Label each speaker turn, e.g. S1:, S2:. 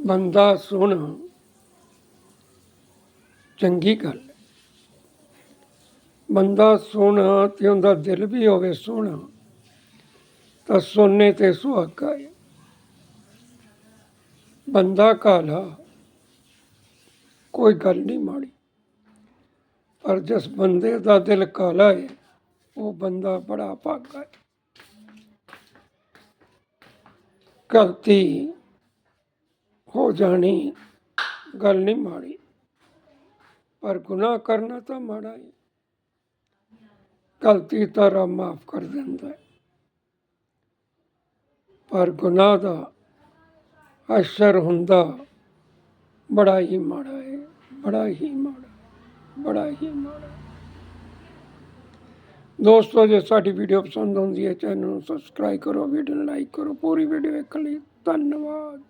S1: ਬੰਦਾ ਸੋਹਣਾ ਚੰਗੀ ਗੱਲ ਹੈ। ਬੰਦਾ ਸੋਹਣਾ ਤੇ ਉਹਦਾ ਦਿਲ ਵੀ ਹੋਵੇ ਸੋਹਣਾ ਤਾਂ ਸੋਨੇ ਤੇ ਸੁਹਾਗਾ ਹੈ। ਬੰਦਾ ਕਾਲਾ, ਕੋਈ ਗੱਲ ਨਹੀਂ ਮਾੜੀ, ਪਰ ਜਿਸ ਬੰਦੇ ਦਾ ਦਿਲ ਕਾਲਾ ਹੈ, ਉਹ ਬੰਦਾ ਬੜਾ ਭਾਗਾ ਹੈ। ਗਲਤੀ ਹੋ ਜਾਣੀ, ਗੱਲ ਨਹੀਂ ਮਾੜੀ। ਪਰ ਗੁਨਾਹ ਕਰਨਾ ਤਾਂ ਮਾੜਾ ਹੈ ਗਲਤੀ ਤਾਂ ਰੱਬ ਮਾਫ ਕਰ ਦਿੰਦਾ ਹੈ ਪਰ ਗੁਨਾਹ ਦਾ ਅਸਰ ਹੁੰਦਾ ਬੜਾ ਹੀ ਮਾੜਾ ਹੈ ਬੜਾ ਹੀ ਮਾੜਾ, ਬੜਾ ਹੀ ਮਾੜਾ। ਦੋਸਤੋ, ਜੇ ਸਾਡੀ ਵੀਡੀਓ ਪਸੰਦ ਆਉਂਦੀ ਹੈ, ਚੈਨਲ ਨੂੰ ਸਬਸਕ੍ਰਾਈਬ ਕਰੋ, ਵੀਡੀਓ ਨੂੰ ਲਾਈਕ ਕਰੋ, ਪੂਰੀ ਵੀਡੀਓ ਵੇਖਣ ਲਈ ਧੰਨਵਾਦ।